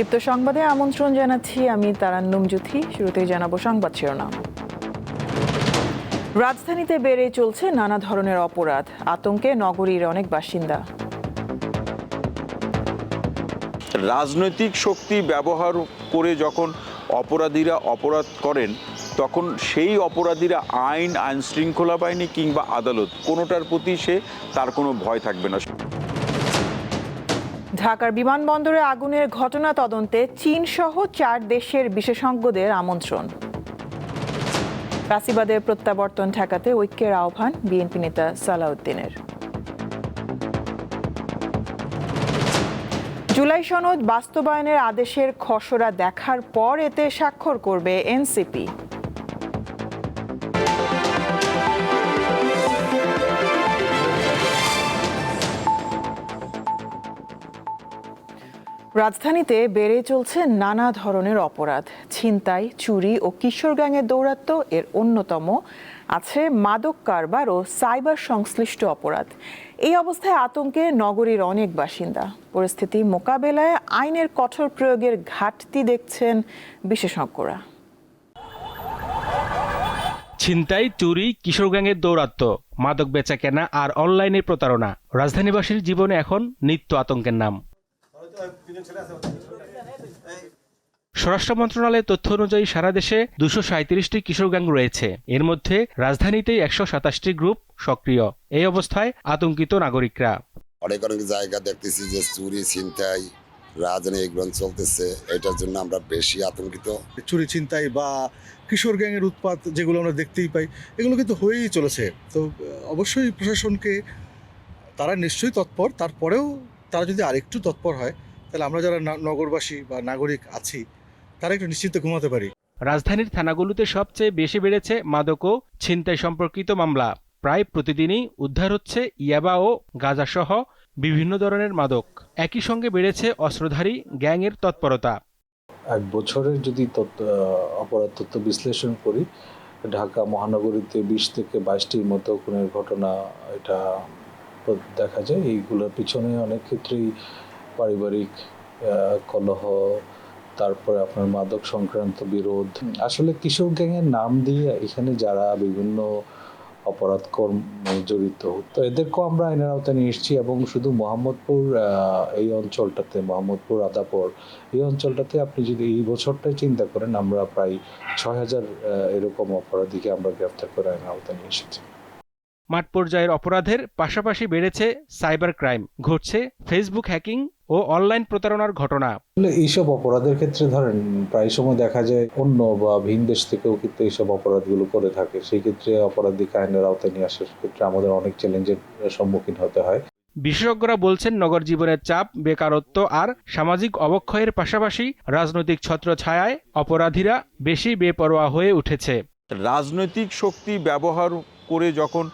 দীপ্ত সংবাদে আমন্ত্রণ জানাচ্ছি আমি তারান্নুম জুথি শুরুতেই জানাব সংবাদ শিরোনাম। রাজধানীতে বেড়ে চলছে নানা ধরনের অপরাধ। আতঙ্কে নগরীর অনেক বাসিন্দা। রাজনৈতিক শক্তি ব্যবহার করে যখন অপরাধীরা অপরাধ করেন, তখন সেই অপরাধীরা আইন আইন শৃঙ্খলা বাহিনী কিংবা আদালত, কোনোটার প্রতি সে তার কোনো ভয় থাকবে না। ঢাকার বিমানবন্দরে আগুনের ঘটনা তদন্তে চীন সহ চার দেশের বিশেষজ্ঞদের আমন্ত্রণ। রাসিবাদের প্রত্যাবর্তন ঠেকাতে ঐক্যের আহ্বান বিএনপি নেতা সালাউদ্দিনের। জুলাই সনদ বাস্তবায়নের আদেশের খসড়া দেখার পর এতে স্বাক্ষর করবে এনসিপি। রাজধানীতে বেড়ে চলছে নানা ধরনের অপরাধ। ছিনতাই, চুরি ও কিশোর গ্যাংয়ের দৌরাত্ম্য এর অন্যতম আছে মাদক কারবার ও সাইবার সংশ্লিষ্ট অপরাধ। এই অবস্থায় আতঙ্কে নগরীর অনেক বাসিন্দা। পরিস্থিতি মোকাবেলায় আইনের কঠোর প্রয়োগের ঘাটতি দেখছেন বিশেষজ্ঞরা। ছিনতাই, চুরি, কিশোর গ্যাংয়ের দৌরাত্ম্য, মাদক বেচা কেনা আর অনলাইনের প্রতারণা। রাজধানীবাসীর জীবনে এখন নিত্য আতঙ্কের নাম। স্বরাষ্ট্র মন্ত্রণালয়ের তথ্য অনুযায়ী সারা দেশে দুশো সাঁত্রিশটি কিশোর গ্যাং রয়েছে। এর মধ্যে রাজধানীতেই একশো সাতাশটি গ্রুপ সক্রিয়। এই অবস্থায় আতঙ্কিত নাগরিকরা। অনেক অনেক জায়গা দেখতেছি যে চুরি ছিনতাই রাজনী এগুলো চলতেছে। এটার জন্য আমরা বেশি আতঙ্কিত। চুরি ছিনতাই বা কিশোর গ্যাংয়ের উৎপাত যেগুলো আমরা দেখতেই পাই এগুলো কিন্তু হয়েই চলেছে। তো অবশ্যই প্রশাসনকে তারা নিশ্চয়ই তৎপর। তারপরেও তারা যদি আরেকটু তৎপর হয় তাহলে আমরা যারা নগরবাসী বা নাগরিক আছি তারা একটু নিশ্চিন্তে ঘুমাতে পারি। রাজধানীর থানাগুলোতে সবচেয়ে বেশি বেড়েছে মাদক ও ছিনতাই সম্পর্কিত মামলা। প্রায় প্রতিদিনই উদ্ধার হচ্ছে ইয়াবা ও গাঁজাসহ বিভিন্ন ধরনের মাদক। একই সঙ্গে বেড়েছে অস্ত্রধারী গ্যাংয়ের তৎপরতা। এক বছরের যদি অপরাধ তথ্য বিশ্লেষণ করি ঢাকা মহানগরীতে বিশ থেকে বাইশটির মতো খুনের ঘটনা এটা দেখা যায়। এইগুলোর পিছনে অনেক ক্ষেত্রেই পারিবারিক কলহ, তারপরে আপনার মাদক সংক্রান্ত বিরোধ। আসলে কিশোর গ্যাংয়ের নাম দিয়ে এখানে যারা বিভিন্ন অপরাধ কর্মে জড়িত, তো এদেরকেও আমরা আইনের আওতায় নিয়ে এসেছি এবং শুধু মোহাম্মদপুর এই অঞ্চলটাতে, মোহাম্মদপুর, আদাপুর, এই অঞ্চলটাতে আপনি যদি এই বছরটাই চিন্তা করেন, আমরা প্রায় ছয় হাজার এরকম অপরাধীকে আমরা গ্রেফতার করে আইনের আওতায় নিয়ে এসেছি। মাঠ পর্যায়ের অপরাধের পাশাপাশি বেড়েছে সাইবার ক্রাইম ঘটছে ফেসবুক হ্যাকিং ও অনলাইন প্রতারণার ঘটনা। এইসব অপরাধের ক্ষেত্রে ধরেন প্রায় সময় দেখা যায় অন্য বা ভিন দেশ থেকেও কিন্তু এইসব অপরাধগুলো করে থাকে। সেই ক্ষেত্রে অপরাধীকে আইনের আওতায় নিয়ে আসার ক্ষেত্রে আমাদের অনেক চ্যালেঞ্জের সম্মুখীন হতে হয়। বিশেষজ্ঞরা বলছেন নগর জীবনের চাপ বেকারত্ব আর সামাজিক অবক্ষয়ের পাশাপাশি রাজনৈতিক ছত্রছায়ায় অপরাধীরা বেশি বেপরোয়া হয়ে উঠেছে। রাজনৈতিক শক্তি ব্যবহার করে যখন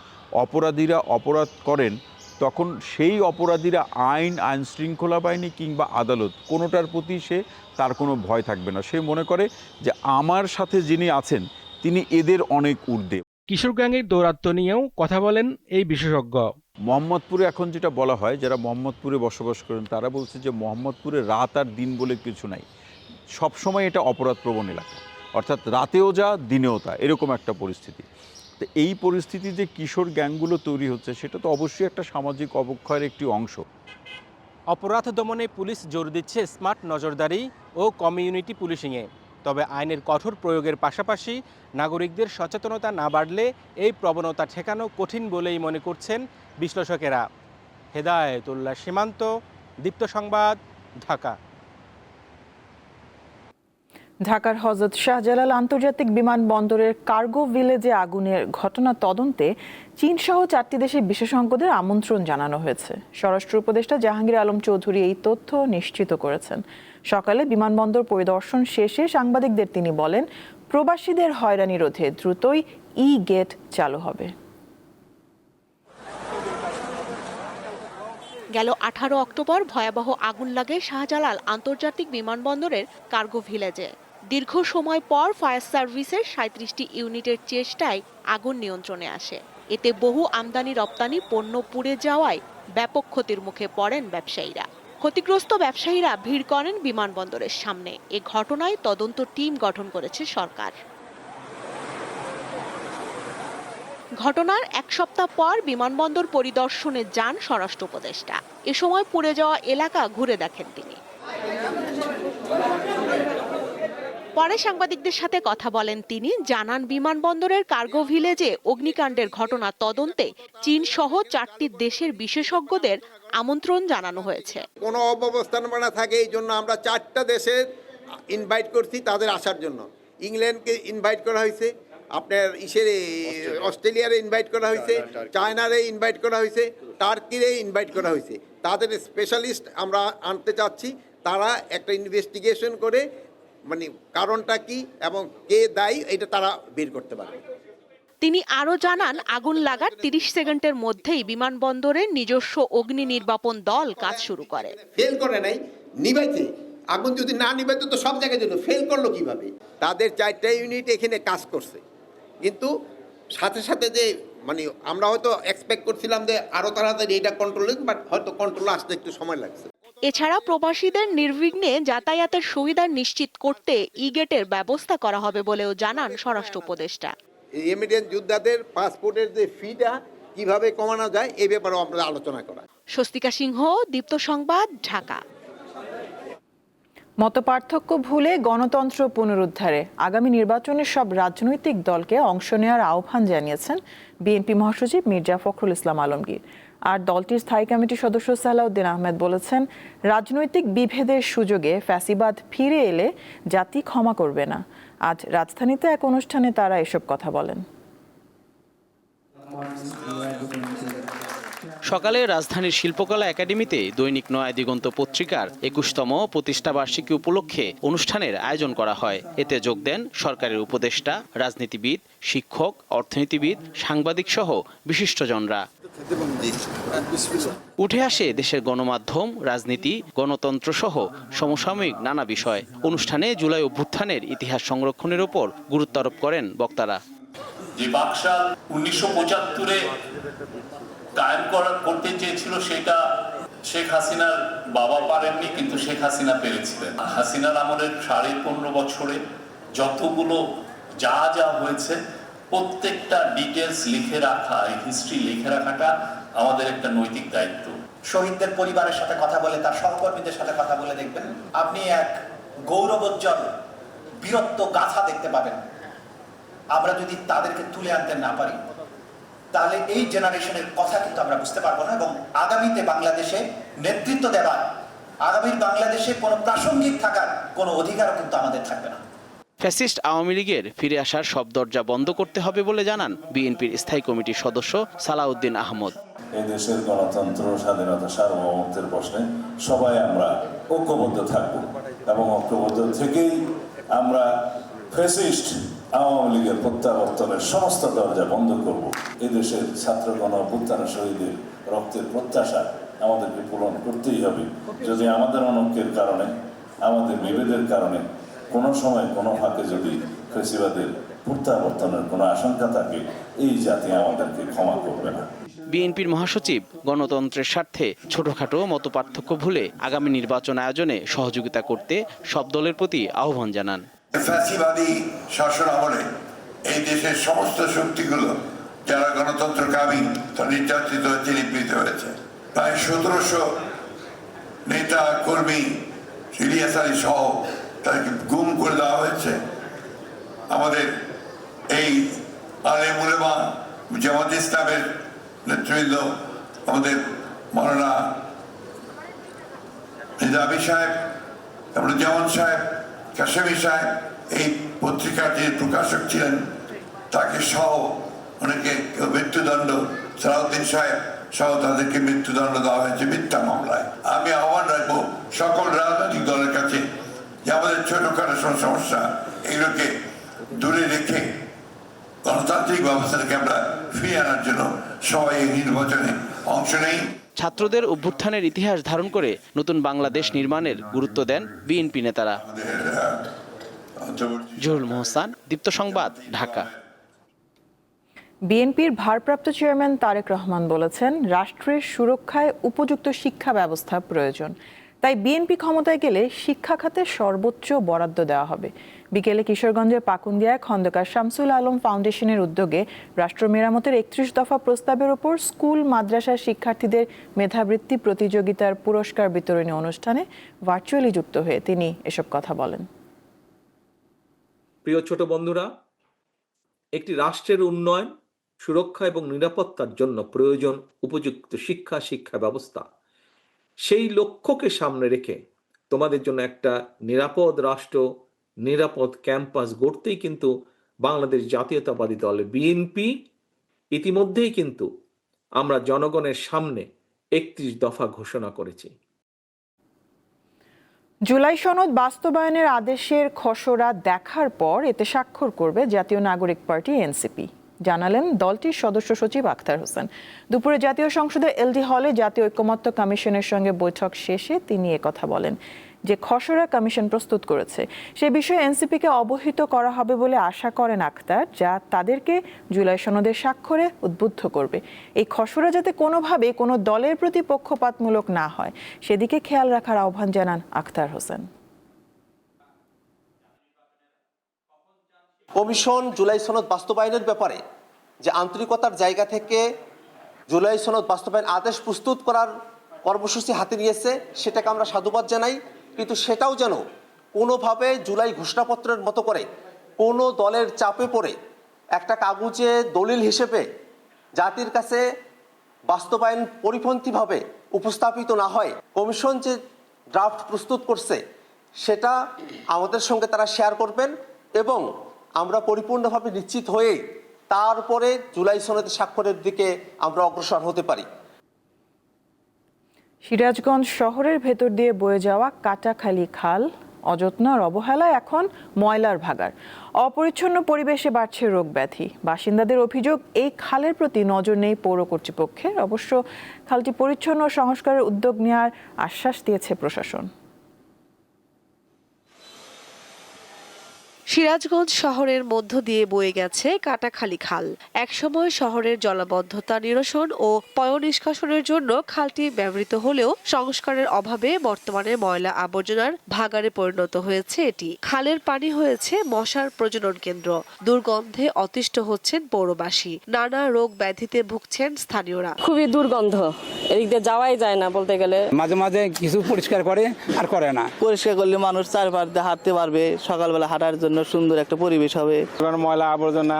অপরাধীরা অপরাধ করেন তখন সেই অপরাধীরা আইন আইন শৃঙ্খলা বাহিনী কিংবা আদালত কোনোটার প্রতি সে তার কোনো ভয় থাকবে না। সে মনে করে যে আমার সাথে যিনি আছেন তিনি এদের অনেক ঊর্ধ্বে। কিশোর গ্যাংয়ের দৌরাত্ম্য নিয়েও কথা বলেন এই বিশেষজ্ঞ। মোহাম্মদপুরে এখন যেটা বলা হয় যারা মোহাম্মদপুরে বসবাস করেন তারা বলছে যে মোহাম্মদপুরে রাত আর দিন বলে কিছু নাই। সবসময় এটা অপরাধ প্রবণ এলাকা। অর্থাৎ রাতেও যা দিনেও তা। এরকম একটা পরিস্থিতি। তো এই পরিস্থিতি যে কিশোর গ্যাংগুলো তৈরি হচ্ছে, সেটা তো অবশ্যই একটা সামাজিক অবক্ষয়ের একটি অংশ। অপরাধ দমনে পুলিশ জোর দিচ্ছে স্মার্ট নজরদারি ও কমিউনিটি পুলিশিংয়ে। তবে আইনের কঠোর প্রয়োগের পাশাপাশি নাগরিকদের সচেতনতা না বাড়লে এই প্রবণতা ঠেকানো কঠিন বলেই মনে করছেন বিশ্লেষকেরা। হেদায়েতুল্লাহ সীমান্ত, দীপ্ত সংবাদ, ঢাকা। ঢাকার হজরত শাহজালাল আন্তর্জাতিক বিমানবন্দরের কার্গো ভিলেজে আগুনের ঘটনা তদন্তে চীন সহ চারটি দেশের বিশেষজ্ঞদের আমন্ত্রণ জানানো হয়েছে। স্বরাষ্ট্র উপদেষ্টা জাহাঙ্গীর আলম চৌধুরী এই তথ্য নিশ্চিত করেছেন। সকালে বিমানবন্দর পরিদর্শন শেষে সাংবাদিকদের তিনি বলেন, প্রবাসীদের হয়রানি রোধে দ্রুতই ই গেট চালু হবে। গেল আঠারো অক্টোবর ভয়াবহ আগুন লাগে শাহজালাল আন্তর্জাতিক বিমানবন্দরের কার্গো ভিলেজে। দীর্ঘ সময় পর ফায়ার সার্ভিসের সাঁত্রিশটি ইউনিটের চেষ্টায় আগুন নিয়ন্ত্রণে আসে। এতে বহু আমদানি রপ্তানি পণ্য পুড়ে যাওয়ায় ব্যাপক ক্ষতির মুখে পড়েন ব্যবসায়ীরা। ক্ষতিগ্রস্ত ব্যবসায়ীরা ভিড় করেন বিমানবন্দরের সামনে। এ ঘটনায় তদন্ত টিম গঠন করেছে সরকার। ঘটনার এক সপ্তাহ পর বিমানবন্দর পরিদর্শনে যান স্বরাষ্ট্র উপদেষ্টা। এ সময় পুড়ে যাওয়া এলাকা ঘুরে দেখেন তিনি। পরে সাংবাদিকদের সাথে কথা বলেন তিনি। জানান বিমানবন্দরের কার্গো ভিলেজে অগ্নিকাণ্ডের ঘটনা তদন্তে চীন সহ চারটি দেশের বিশেষজ্ঞদের আমন্ত্রণ জানানো হয়েছে। কোনো অব্যবস্থাপনা থাকে এই জন্য আমরা চারটা দেশের ইনভাইট করছি তাদের আসার জন্য। ইংল্যান্ডকে ইনভাইট করা হয়েছে আপনার ইসের অস্ট্রেলিয়ারে ইনভাইট করা হয়েছে চায়নারে ইনভাইট করা হয়েছে টার্কিরে ইনভাইট করা হয়েছে। তাদের স্পেশালিস্ট আমরা আনতে চাচ্ছি তারা একটা ইনভেস্টিগেশন করে মানে কারণটা কি এবং কে দায়ী এটা তারা বের করতে পারবে। তিনি আরও জানান আগুন লাগার তিরিশ সেকেন্ডের মধ্যেই বিমানবন্দরের নিজস্ব অগ্নি নির্বাপন দল কাজ শুরু করে। ফেল করে নাই নিবাইতে আগুন যদি না নিবাইতে তো সব জায়গায় জন্য ফেল করল কীভাবে? তাদের চারটা ইউনিট এখানে কাজ করছে। কিন্তু সাথে সাথে যে মানে আমরা হয়তো এক্সপেক্ট করছিলাম যে আরও তাড়াতাড়ি এটা কন্ট্রোল বাট হয়তো কন্ট্রোল আসতে একটু সময় লাগছে। এছাড়া প্রবাসীদের নির্বিঘ্নে যাতায়াতের সুবিধা নিশ্চিত করতে ই গেটের ব্যবস্থা করা হবে বলেও জানান স্বরাষ্ট্র উপদেষ্টা। এমিডিয়েন্ট যোদ্ধাদের পাসপোর্টের যে ফিটা কীভাবে কমানো যায় এই ব্যাপারেও আমরা আলোচনা করা। স্বস্তিকা সিংহ দীপ্ত সংবাদ ঢাকা। মতপার্থক্য ভুলে গণতন্ত্র পুনরুদ্ধারে আগামী নির্বাচনে সব রাজনৈতিক দলকে অংশ নেওয়ার আহ্বান জানিয়েছেন বিএনপি মহাসচিব মির্জা ফখরুল ইসলাম আলমগীর। আর দলটির স্থায়ী কমিটির সদস্য সালাউদ্দিন আহমেদ বলেছেন, রাজনৈতিক বিভেদের সুযোগে ফ্যাসিবাদ ফিরে এলে জাতি ক্ষমা করবে না। আজ রাজধানীতে এক অনুষ্ঠানে তারা এসব কথা বলেন। সকালে রাজধানীর শিল্পকলা একাডেমিতে দৈনিক নয়া দিগন্ত পত্রিকার একুশতম প্রতিষ্ঠাবার্ষিকী উপলক্ষে অনুষ্ঠানের আয়োজন করা হয়। এতে যোগ দেন সরকারের উপদেষ্টা, রাজনীতিবিদ, শিক্ষক, অর্থনীতিবিদ, সাংবাদিক সহ বিশিষ্টজনরা। উঠে আসে দেশের গণমাধ্যম, রাজনীতি, গণতন্ত্র সহ সমসাময়িক নানা বিষয়। অনুষ্ঠানে জুলাই অভ্যুত্থানের ইতিহাস সংরক্ষণের ওপর গুরুত্ব আরোপ করেন বক্তারা। যে উনিশশো পঁচাত্তরে কায়েম করা করতে চেয়েছিল সেটা শেখ হাসিনার বাবা পারেননি, কিন্তু শেখ হাসিনা পেরেছিলেন। হাসিনার আমলের সাড়ে পনেরো বছরে যতগুলো যা যা হয়েছে প্রত্যেকটা ডিটেলস লিখে রাখা এই হিস্ট্রি লিখে রাখাটা আমাদের একটা নৈতিক দায়িত্ব। শহীদদের পরিবারের সাথে কথা বলে, তার সহকর্মীদের সাথে কথা বলে দেখবেন, আপনি এক গৌরবোজ্জ্বল, বীরত্ব গাথা দেখতে পাবেন। আমরা যদি তাদেরকে তুলে আনতে না পারি, তাহলে এই জেনারেশনের কথা কিন্তু আমরা বুঝতে পারব না এবং আগামীতে বাংলাদেশে নেতৃত্ব দেওয়ার আগামীর বাংলাদেশে কোনো প্রাসঙ্গিক থাকার কোনো অধিকারও কিন্তু আমাদের থাকবে না। ফ্যাসিস্ট আওয়ামী লীগের ফিরে আসার সব দরজা বন্ধ করতে হবে বলে জানান বিএনপির স্থায়ী কমিটির সদস্য সালাউদ্দিন আহমদ। এই দেশের গণতন্ত্র, স্বাধীনতা, সার্বভৌমত্বের প্রশ্নে সবাই আমরা ঐক্যবদ্ধ থাকব এবং ঐক্যবদ্ধ থেকেই আমরা ফেসিস্ট আওয়ামী লীগের প্রত্যাবর্তনের সমস্ত দরজা বন্ধ করব। এই দেশের ছাত্র গণ অভ্যুত্থান শহীদের রক্তের প্রত্যাশা আমাদেরকে পূরণ করতেই হবে। যদি আমাদের অনৈক্যের কারণে, আমাদের বিভেদের কারণে কোনো সময় কোনো ফাঁকে যদি ফেসিবাদের প্রত্যাবর্তনের কোনো আশঙ্কা থাকে এই জাতি আমাদেরকে ক্ষমা করবে না। বিএনপির মহাসচিব গণতন্ত্রের স্বার্থে ছোটখাটো মতপার্থক্য ভুলে আগামী নির্বাচন আয়োজনে সহযোগিতা করতে সব দলের প্রতি আহ্বান জানান। ফ্যাসিবাদী শাসন আমলে এই দেশের সমস্ত শক্তিগুলো যারা গণতন্ত্রকামী তারা নির্যাতিত হয়েছে নিপীড়িত হয়েছে। প্রায় সতেরোশো নেতা কর্মী ইলিয়াস আলী সহ তাদেরকে গুম করে দেওয়া হয়েছে। আমাদের এই আলে মুলেমা জামাত ইসলামের নেতৃবৃন্দ, আমাদের মৌলানা নিজামী সাহেব, তারপরে জামান সাহেব, কাশেমি সাহেব এই পত্রিকার যে প্রকাশক ছিলেন। তাকে সহ অনেকে মৃত্যুদণ্ড, সালাউদ্দিন সাহেব সহ তাদেরকে মৃত্যুদণ্ড দেওয়া হয়েছে মিথ্যা মামলায়। আমি আহ্বান রাখব সকল রাজনৈতিক দলের কাছে যে আমাদের ছোটখাটো সব সমস্যা এগুলোকে দূরে রেখে গণতান্ত্রিক ব্যবস্থাটাকে আমরা ফিরিয়ে আনার জন্য সবাই এই নির্বাচনে অংশ নেই। ছাত্রদের অভ্যুত্থানের ইতিহাস ধারণ করে নতুন বাংলাদেশ নির্মাণের গুরুত্ব দেন বিএনপি নেতারা। জহুরুল মোহসান দীপ্ত সংবাদ ঢাকা। বিএনপির ভারপ্রাপ্ত চেয়ারম্যান তারেক রহমান বলেছেন রাষ্ট্রের সুরক্ষায় উপযুক্ত শিক্ষা ব্যবস্থা প্রয়োজন। তাই বিএনপি ক্ষমতায় গেলে শিক্ষা খাতে সর্বোচ্চ বরাদ্দ দেওয়া হবে। বিকেলে কিশোরগঞ্জের পাকুন্দিয়ায় খন্দকার শামসুল আলম ফাউন্ডেশনের উদ্যোগে রাষ্ট্র মেরামতের একত্রিশ দফা প্রস্তাবের ওপর স্কুল, মাদ্রাসার শিক্ষার্থীদের মেধাবৃত্তি প্রতিযোগিতার পুরস্কার বিতরণী অনুষ্ঠানে ভার্চুয়ালি যুক্ত হয়ে তিনি এসব কথা বলেন। প্রিয় ছোট বন্ধুরা, একটি রাষ্ট্রের উন্নয়ন, সুরক্ষা এবং নিরাপত্তার জন্য প্রয়োজন উপযুক্ত শিক্ষা শিক্ষা ব্যবস্থা। সেই লক্ষ্যকে সামনে রেখে তোমাদের জন্য একটা নিরাপদ রাষ্ট্র, নিরাপদ ক্যাম্পাস গড়তেই কিন্তু বাংলাদেশ জাতীয়তাবাদী দল বিএনপি ইতিমধ্যেই কিন্তু আমরা জনগণের সামনে একত্রিশ দফা ঘোষণা করেছি। জুলাই সনদ বাস্তবায়নের আদেশের খসড়া দেখার পর এতে স্বাক্ষর করবে জাতীয় নাগরিক পার্টি এনসিপি। জানালেন দলটির সদস্য সচিব আখতার হোসেন। দুপুরে জাতীয় সংসদের এলডি হলে জাতীয় ঐকমত্য কমিশনের সঙ্গে বৈঠক শেষে তিনি কথা বলেন যে খসড়া কমিশন প্রস্তুত করেছে। সে বিষয়ে এনসিপিকে অবহিত করা হবে বলে আশা করেন আখতার, যা তাদেরকে জুলাই সনদের স্বাক্ষরে উদ্বুদ্ধ করবে। এই খসড়া যাতে কোনোভাবে কোনো দলের প্রতি পক্ষপাতমূলক না হয়, সেদিকে খেয়াল রাখার আহ্বান জানান আখতার হোসেন। কমিশন জুলাই সনদ বাস্তবায়নের ব্যাপারে যে আন্তরিকতার জায়গা থেকে জুলাই সনদ বাস্তবায়ন আদেশ প্রস্তুত করার কর্মসূচি হাতে নিয়েছে, সেটাকে আমরা সাধুবাদ জানাই। কিন্তু সেটাও যেন কোনোভাবে জুলাই ঘোষণাপত্রের মতো করে কোনো দলের চাপে পড়ে একটা কাগজে দলিল হিসেবে জাতির কাছে বাস্তবায়ন পরিপন্থীভাবে উপস্থাপিত না হয়, কমিশন যে ড্রাফট প্রস্তুত করছে, সেটা আমাদের সঙ্গে তারা শেয়ার করবেন এবং আমরা পরিপূর্ণভাবে নিশ্চিত হয়ে তারপরে জুলাই সনদে স্বাক্ষরের দিকে আমরা অগ্রসর হতে পারি। সিরাজগঞ্জ শহরের ভেতর দিয়ে বয়ে যাওয়া কাটাখালী খাল অযত্ন আর অবহেলায় এখন ময়লার ভাগার অপরিচ্ছন্ন পরিবেশে বাড়ছে রোগ ব্যাধি। বাসিন্দাদের অভিযোগ, এই খালের প্রতি নজর নেই পৌর কর্তৃপক্ষের। অবশ্য খালটি পরিচ্ছন্ন সংস্কারের উদ্যোগ নেওয়ার আশ্বাস দিয়েছে প্রশাসন। সিরাজগঞ্জ শহরের মধ্য দিয়ে বয়ে গেছে কাটাখালী খাল। একসময় শহরের জলাবদ্ধতা নিরসন ও পয় নিষ্কাশনের জন্য খালটি ব্যবহৃত হলেও সংস্কারের অভাবে বর্তমানে ময়লা আবর্জনার ভাগারে পরিণত হয়েছে এটি। খালের পানি হয়েছে মশার প্রজনন কেন্দ্র। দুর্গন্ধে অতিষ্ঠ হচ্ছেন পৌরবাসী। নানা রোগ ব্যাধিতে ভুগছেন স্থানীয়রা। খুবই দুর্গন্ধ। এদিক দিয়ে যাওয়াই যায় না বলতে গেলে। মাঝে মাঝে কিছু পরিষ্কার করে আর করে না। পরিষ্কার করলে মানুষ চারপাশ দিয়ে হাঁটতে পারবে সকালবেলা হাঁটার জন্য। সুন্দর একটা পরিবেশ হবে। ময়লা আবর্জনা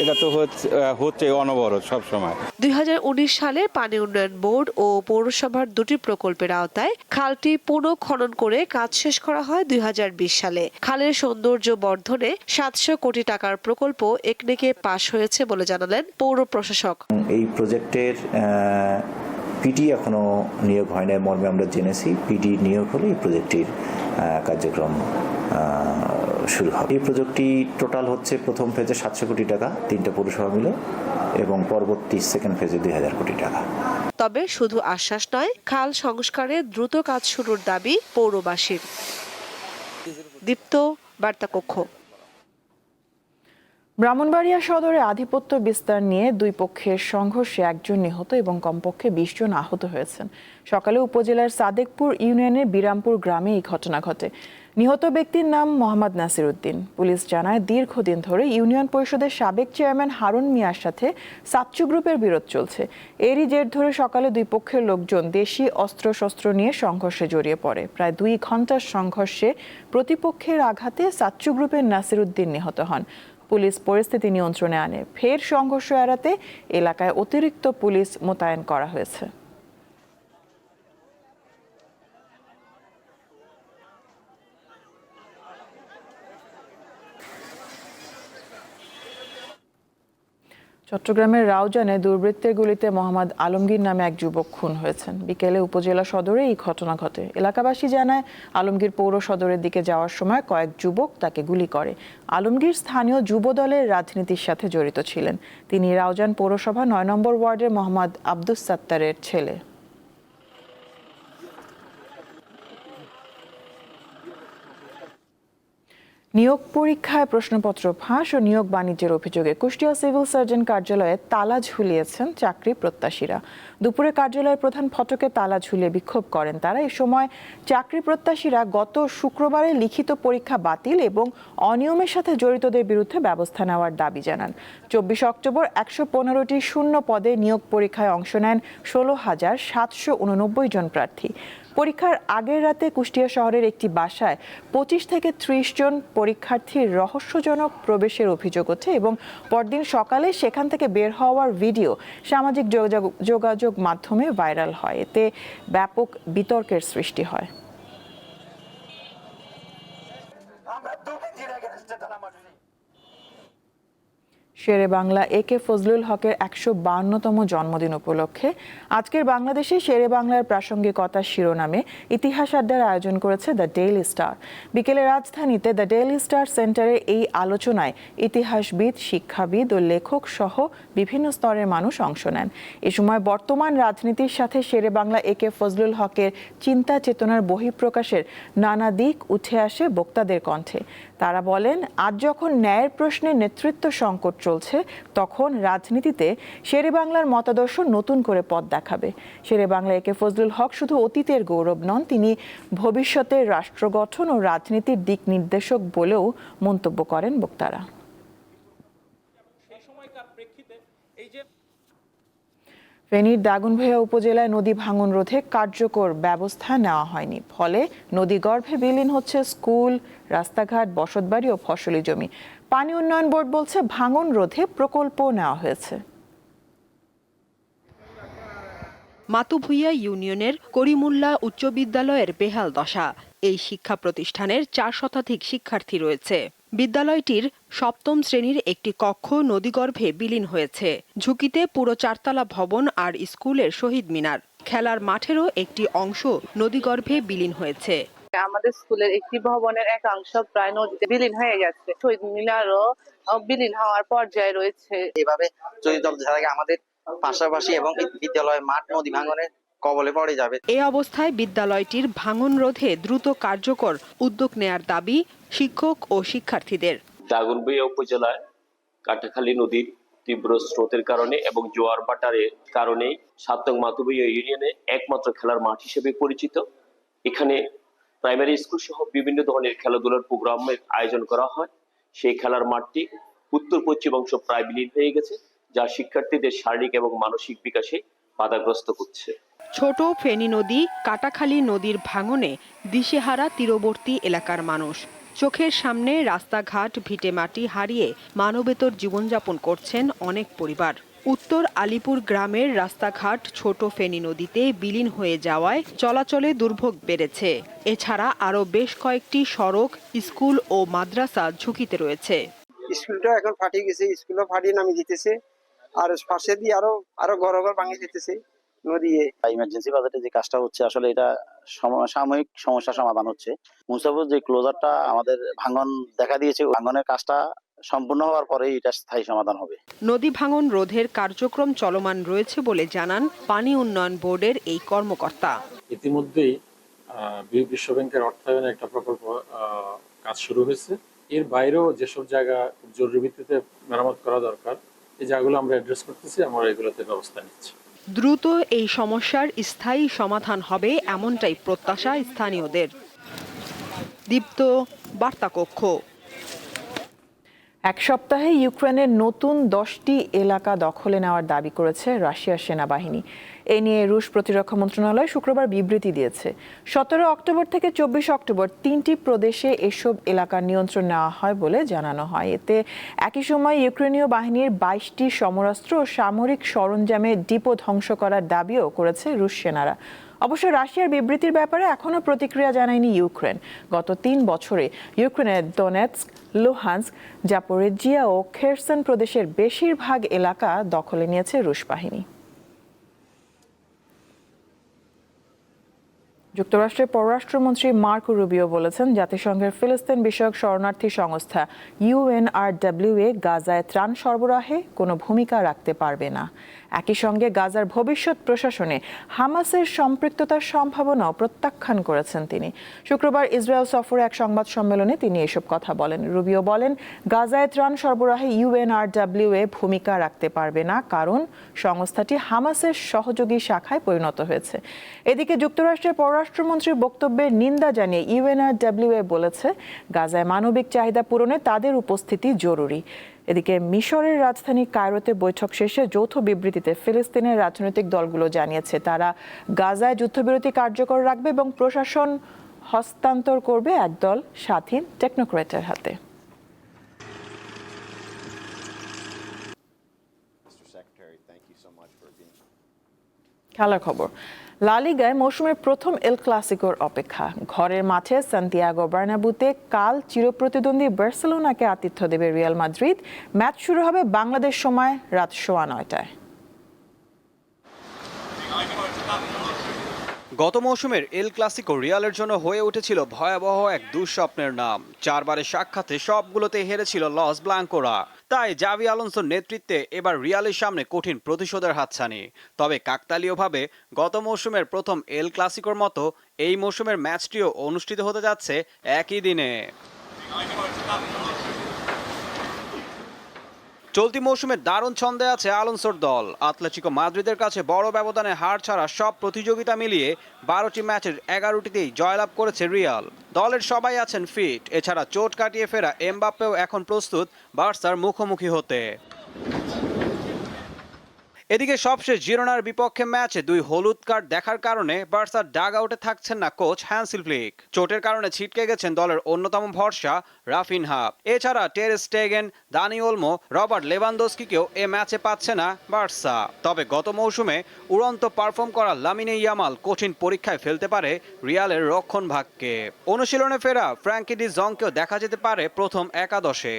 এটা তো হচ্ছে হচ্ছে অনবরত সব সময় দু হাজার উনিশ সালে পানি উন্নয়ন বোর্ড ও পৌরসভার দুটি প্রকল্পের আওতায় খালটি পুনঃ খনন করে কাজ শেষ করা হয় দু হাজার বিশ সালে। খালের সৌন্দর্য বর্ধনে সাতশো কোটি টাকার প্রকল্প একনেকে পাশ হয়েছে বলে জানালেন পৌর প্রশাসক। এই প্রজেক্টের পিডি এখনও নিয়োগ হয় না মর্মে আমরা জেনেছি। পিডি নিয়োগ হলে এই প্রজেক্টটির কার্যক্রম শুরু হবে। এই প্রজেক্টটি টোটাল হচ্ছে প্রথম ফেজে সাতশো কোটি টাকা তিনটা পৌরসভা মিলে এবং পরবর্তী সেকেন্ড ফেজে দুই হাজার কোটি টাকা। তবে শুধু আশ্বাস নয় খাল সংস্কারে দ্রুত কাজ শুরুর দাবি পৌরবাসীর। দীপ্ত বার্তা কক্ষ ব্রাহ্মণবাড়িয়া সদরে আধিপত্য বিস্তার নিয়ে দুই পক্ষের সংঘর্ষে একজন নিহত এবং কমপক্ষে বিশ জন আহত হয়েছেন। সকালে উপজেলার সাদেকপুর ইউনিয়নের বিরামপুর গ্রামে এই ঘটনা ঘটে। নিহত ব্যক্তির নাম মোহাম্মদ নাসির উদ্দিন পুলিশ জানায়, দীর্ঘদিন ধরে ইউনিয়ন পরিষদের সাবেক চেয়ারম্যান হারুন মিয়ার সাথে সাতচু গ্রুপের বিরোধ চলছে। এরই জের ধরে সকালে দুই পক্ষের লোকজন দেশি অস্ত্রশস্ত্র নিয়ে সংঘর্ষে জড়িয়ে পড়ে। প্রায় দুই ঘণ্টার সংঘর্ষে প্রতিপক্ষের আঘাতে সাতচু গ্রুপের নাসির উদ্দিন নিহত হন। পুলিশ পরিস্থিতি নিয়ন্ত্রণে আনে। ফের সংঘর্ষ এড়াতে এলাকায় অতিরিক্ত পুলিশ মোতায়েন করা হয়েছে। চট্টগ্রামের রাউজানে দুর্বৃত্তের গুলিতে মোহাম্মদ আলমগীর নামে এক যুবক খুন হয়েছেন। বিকেলে উপজেলা সদরে এই ঘটনা ঘটে। এলাকাবাসী জানায়, আলমগীর পৌর সদরের দিকে যাওয়ার সময় কয়েক যুবক তাকে গুলি করে। আলমগীর স্থানীয় যুব দলের রাজনীতির সাথে জড়িত ছিলেন। তিনি রাউজান পৌরসভা নয় নম্বর ওয়ার্ডের মোহাম্মদ আব্দুস সাত্তারের ছেলে। নিয়োগ পরীক্ষায় প্রশ্নপত্র ফাঁস ও নিয়োগ বাণিজ্যের অভিযোগে কুষ্টিয়া সিভিল সার্জন কার্যালয়ে তালা ঝুলিয়েছেন চাকরি প্রত্যাশীরা। দুপুরে কার্যালয়ের প্রধান ফটকে তালা ঝুলিয়ে বিক্ষোভ করেন তারা। এ সময় চাকরি প্রত্যাশীরা গত শুক্রবারে লিখিত পরীক্ষা বাতিল এবং অনিয়মের সাথে জড়িতদের বিরুদ্ধে ব্যবস্থা নেওয়ার দাবি জানান। চব্বিশ অক্টোবর একশো পনেরোটি শূন্য পদে নিয়োগ পরীক্ষায় অংশ নেন ষোলো হাজার সাতশো উননব্বই জন প্রার্থী। পরীক্ষার আগের রাতে কুষ্টিয়া শহরের একটি বাসায় পঁচিশ থেকে ত্রিশ জন পরীক্ষার্থীর রহস্যজনক প্রবেশের অভিযোগ ওঠে এবং পরদিন সকালে সেখান থেকে বের হওয়ার ভিডিও সামাজিক যোগাযোগ মাধ্যমে ভাইরাল হয়। এতে ব্যাপক বিতর্কের সৃষ্টি হয়। শেরে বাংলা, এ কে ফজলুল হকের একশো বান্নতম জন্মদিন উপলক্ষে আজকের বাংলাদেশে শেরে বাংলার প্রাসঙ্গিকতা শিরোনামে ইতিহাস আড্ডার আয়োজন করেছে দ্য ডেইলি স্টার। বিকেলে রাজধানীতে দ্য ডেইলি স্টার সেন্টারে এই আলোচনায় ইতিহাসবিদ, শিক্ষাবিদ ও লেখক সহ বিভিন্ন স্তরের মানুষ অংশ নেন। এ সময় বর্তমান রাজনীতির সাথে শেরে বাংলা, এ কে ফজলুল হকের চিন্তা চেতনার বহিঃপ্রকাশের নানা দিক উঠে আসে বক্তাদের কণ্ঠে। তারা বলেন, আজ যখন ন্যায়ের প্রশ্নে নেতৃত্ব সংকট চলছে, তখন রাজনীতিতে শেরে বাংলার মতাদর্শ নতুন করে পথ দেখাবে। শেরে বাংলা একে ফজলুল হক শুধু অতীতের গৌরব নন, তিনি ভবিষ্যতের রাষ্ট্র গঠন ও রাজনীতির দিক নির্দেশক বলেও মন্তব্য করেন বক্তারা। ফেনীর দাগনভূঞা উপজেলায় নদী ভাঙন রোধে কার্যকর ব্যবস্থা নেওয়া হয়নি। ফলে নদীগর্ভে বিলীন হচ্ছে স্কুল রাস্তাঘাট, বসতবাড়ি ও ফসলি জমি। পানি উন্নয়ন বোর্ড বলছে ভাঙন রোধে প্রকল্প নেওয়া হয়েছে। মাতুভুইয়া ইউনিয়নের করিমুল্লা উচ্চ বিদ্যালয়ের বেহাল দশা। এই শিক্ষা প্রতিষ্ঠানের চার শতাধিক শিক্ষার্থী রয়েছে। বিদ্যালয়টির সপ্তম শ্রেণির একটি কক্ষ নদীগর্ভে বিলীন হয়েছে। ঝুঁকিতে পুরো চারতলা ভবন আর স্কুলের শহীদ মিনার। খেলার মাঠেরও একটি অংশ নদীগর্ভে বিলীন হয়েছে। আমাদের স্কুলের একটি ভবনের একাংশ প্রায় নদীতে বিলীন হয়ে গেছে। শহীদ মিনারও বিলীন হওয়ার পর্যায়ে রয়েছে। এভাবে যদি চলতে থাকে আমাদের পাশাপাশি এবং বিদ্যালয় মাঠ নদী ভাঙনের কবলে পড়ে যাবে। এ অবস্থায় বিদ্যালয়টির ভাঙন রোধে দ্রুত কার্যকর উদ্যোগ নেয়ার দাবি শিক্ষক ও শিক্ষার্থীদের। দাগনভূঞা উপজেলায় কাটাখালী নদীর তীব্র স্রোতের কারণে এবং জোয়ার বাটারের কারণে সাতং মাতুভূঞা ইউনিয়নে একমাত্র খেলার মাঠ হিসেবে পরিচিত। এখানে প্রাইমারি স্কুল সহ বিভিন্ন ধরনের খেলাধুলার প্রোগ্রামের আয়োজন করা হয়। সেই খেলার মাঠটি উত্তর পশ্চিম অংশ প্রায় বিলীন হয়ে গেছে, যা শিক্ষার্থীদের শারীরিক এবং মানসিক বিকাশে বাধাগ্রস্ত করছে। ছোট ফেনী নদী, কাটাখালী নদীর ভাঙনে দিশেহারা তীরবর্তী এলাকার মানুষ। চোখের সামনে রাস্তাঘাট ভিটে মাটি হারিয়ে মানবেতর জীবনযাপন করছেন অনেক পরিবার। উত্তর আলিপুর গ্রামের রাস্তাঘাট ছোট ফেনী নদীতে বিলীন হয়ে যাওয়ায় চলাচলে দুর্ভোগ বেড়েছে। এছাড়া আরও বেশ কয়েকটি সড়ক স্কুল ও মাদ্রাসা ঝুঁকিতে রয়েছে। স্কুলটা এখন ফাটিয়ে গেছে স্কুলও ফাটিয়ে নামিয়ে দিতেছে। আর পাশে দিয়ে আরও আরও ঘর ঘর ভাঙিয়ে দিতেছে নদী ইমার্জেন্সি বাজেটে যে কাজটা হচ্ছে আসলে এটা সম- সাময়িক সমস্যা সমাধান হচ্ছে। মুসাফুর যে ক্লোজারটা আমাদের ভাঙন দেখা দিয়েছে ভাঙনের কাজটা সম্পূর্ণ হওয়ার পরেই এটা স্থায়ী সমাধান হবে। নদী ভাঙন রোধের কার্যক্রম চলমান রয়েছে বলে জানান পানি উন্নয়ন বোর্ডের এই কর্মকর্তা। ইতিমধ্যেই বিশ্ব ব্যাংকের অর্থায়নে একটা প্রকল্প আহ, কাজ শুরু হয়েছে। এর বাইরেও যেসব জায়গা জরুরি ভিত্তিতে মেরামত করা দরকার এই জায়গাগুলো আমরা অ্যাড্রেস করতেছি আমরা এগুলোতে ব্যবস্থা নিচ্ছি। দ্রুত এই সমস্যার স্থায়ী সমাধান হবে এমনটাই প্রত্যাশা স্থানীয়দের। দীপ্ত বার্তাকক্ষ। এক সপ্তাহে ইউক্রেনের নতুন দশটি এলাকা দখলে নেওয়ার দাবি করেছে রাশিয়ার সেনাবাহিনী। এ নিয়ে রুশ প্রতিরক্ষা মন্ত্রণালয় শুক্রবার বিবৃতি দিয়েছে। সতেরো অক্টোবর থেকে চব্বিশ অক্টোবর তিনটি প্রদেশে এসব এলাকার নিয়ন্ত্রণ নেওয়া হয় বলে জানানো হয়। এতে একই সময় ইউক্রেনীয় বাহিনীর বাইশটি সমরাস্ত্র ও সামরিক সরঞ্জামে ডিপো ধ্বংস করার দাবিও করেছে রুশ সেনারা। অবশ্য রাশিয়ার বিবৃতির ব্যাপারে এখনও প্রতিক্রিয়া জানায়নি ইউক্রেন। গত তিন বছরে ইউক্রেনের দোনেৎস্ক, লুহান্স্ক, জাপোরেজিয়া ও খেরসন প্রদেশের বেশিরভাগ এলাকা দখলে নিয়েছে রুশ বাহিনী। যুক্তরাষ্ট্রের পররাষ্ট্রমন্ত্রী মার্কো রুবিও বলেছেন, জাতিসংঘের ফিলিস্তিন বিষয়ক শরণার্থী সংস্থা ইউএনআরডব্লিউএ গাজায় ত্রাণ সরবরাহে কোনো ভূমিকা রাখতে পারবে না। একই সঙ্গে গাজার ভবিষ্যৎ প্রশাসনে হামাসের সম্পৃক্ততার সম্ভাবনাও প্রত্যাখ্যান করেছেন তিনি। শুক্রবার ইসরায়েল সফরে এক সংবাদ সম্মেলনে তিনি এসব কথা বলেন। রুবিও বলেন, গাজায় ত্রাণ সরবরাহে ইউএনআরডাব্লিউ এ ভূমিকা রাখতে পারবে না, কারণ সংস্থাটি হামাসের সহযোগী শাখায় পরিণত হয়েছে। এদিকে যুক্তরাষ্ট্রের পররাষ্ট্রমন্ত্রীর বক্তব্যের নিন্দা জানিয়ে ইউএনআরডাব্লিউ এ বলেছে, গাজায় মানবিক চাহিদা পূরণে তাদের উপস্থিতি জরুরি। এদিকে মিশরের রাজধানী কায়রোতে বৈঠক শেষে যৌথ বিবৃতিতে ফিলিস্তিনের রাজনৈতিক দলগুলো জানিয়েছে তারা গাজায় যুদ্ধবিরতি কার্যকর রাখবে এবং প্রশাসন হস্তান্তর করবে একদল স্বাধীন টেকনোক্রেটের হাতে। খেলার খবর। লা লিগায় মৌসুমের প্রথম এল ক্লাসিকোর অপেক্ষা। ঘরের মাঠে সান্তিয়াগো বার্নাবুতে কাল চিরপ্রতিদ্বন্দ্বী বার্সেলোনাকে আতিথ্য দেবে রিয়াল মাদ্রিদ। ম্যাচ শুরু হবে বাংলাদেশ সময় রাত সোয়া নয়টায়। গত মৌসুমের এল ক্লাসিকো রিয়ালের জন্য হয়ে উঠেছিল ভয়াবহ এক দুঃস্বপ্নের নাম। চারবারের সাক্ষাতে সবগুলোতে হেরেছিল লস ব্লাঙ্কোরা। তাই জাভি আলোনসোর নেতৃত্বে এবার রিয়ালের সামনে কঠিন প্রতিশোধের হাতছানি। তবে কাকতালীয়ভাবে গত মৌসুমের প্রথম এল ক্লাসিকোর মতো এই মৌসুমের ম্যাচটিও অনুষ্ঠিত হতে যাচ্ছে একই দিনে। চলতি মৌসুমে দারুণ ছন্দে আছে আলোনসোর দল। আতলেটিকো মাদ্রিদের কাছে বড় ব্যবধানে হার ছাড়া সব প্রতিযোগিতা মিলিয়ে বারোটি ম্যাচের এগারোটিতেই জয়লাভ করেছে রিয়াল। দলের সবাই আছেন ফিট। এছাড়া চোট কাটিয়ে ফেরা এমবাপ্পেও এখন প্রস্তুত বার্সার মুখোমুখি হতে। এদিকে সবশেষ জিরোনার বিপক্ষে ম্যাচে দুই হলুদ কার্ড দেখার কারণে বার্সার ডাগ আউটে থাকছেন না কোচ হ্যান্সিল ফ্লিক। চোটের কারণে ছিটকে গেছেন দলের অন্যতম ভরসা রাফিনহা এছাড়া টের স্টেগেন, দানি ওলমো, রবার্ট লেভানদোস্কিকেও এ ম্যাচে পাচ্ছে না বার্সা। তবে গত মৌসুমে উড়ন্ত পারফর্ম করা লামিনে ইয়ামাল কঠিন পরীক্ষায় ফেলতে পারে রিয়ালের রক্ষণ ভাগকে অনুশীলনে ফেরা ফ্র্যাঙ্কি ডি জংকেও দেখা যেতে পারে প্রথম একাদশে।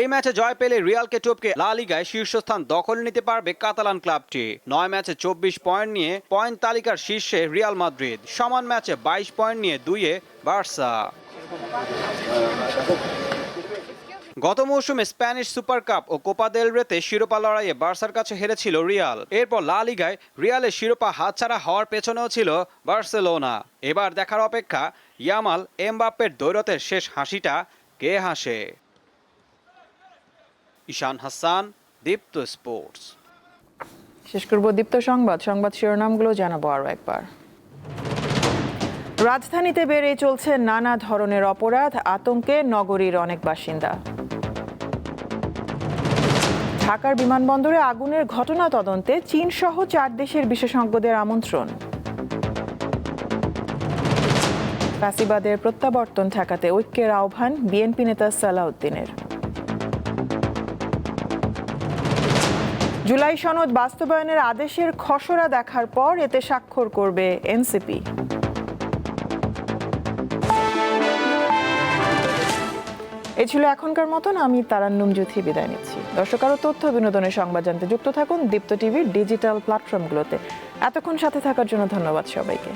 এই ম্যাচে জয় পেলে রিয়ালকে টপকে লা লিগায় শীর্ষস্থান দখল নিতে পারবে কাতালান ক্লাবটি। নয় ম্যাচে চব্বিশ পয়েন্ট নিয়ে পয়েন্ট তালিকার শীর্ষে রিয়াল মাদ্রিদ। সমান ম্যাচে বাইশ পয়েন্ট নিয়ে দুইয়ে বার্সা। গত মৌসুমে স্প্যানিশ সুপার কাপ ও কোপা দেল রেতে শিরোপা লড়াইয়ে বার্সার কাছে হেরেছিল রিয়াল। এরপর লা লিগায় রিয়ালের শিরোপা হাতছাড়া হওয়ার পেছনেও ছিল বার্সেলোনা। এবার দেখার অপেক্ষা ইয়ামাল এমবাপ্পের দৈরতের শেষ হাসিটা কে হাসে? ঈশান হাসান, দীপ্ত স্পোর্টস। শেষ করব দীপ্ত সংবাদ। সংবাদ শিরোনামগুলো জানাব আরও একবার। রাজধানীতে বেড়ে চলছে নানা ধরনের অপরাধ, আতঙ্কে নগরীর অনেক বাসিন্দা। ঢাকার বিমানবন্দরে আগুনের ঘটনা তদন্তে চীন সহ চার দেশের বিশেষজ্ঞদের আমন্ত্রণ। ফ্যাসিবাদের প্রত্যাবর্তন ঠেকাতে ঐক্যের আহ্বান বিএনপি নেতা সালাউদ্দিনের। জুলাই সনদ বাস্তবায়নের আদেশের খসড়া দেখার পর এতে স্বাক্ষর করবে এনসিপি। এ ছিল এখনকার মতন, আমি তারান্নুম জুথি বিদায় নিচ্ছি। দর্শক আরও তথ্য বিনোদনের সংবাদ জানতে যুক্ত থাকুন দীপ্ত টিভির ডিজিটাল প্ল্যাটফর্মগুলোতে। এতক্ষণ সাথে থাকার জন্য ধন্যবাদ সবাইকে।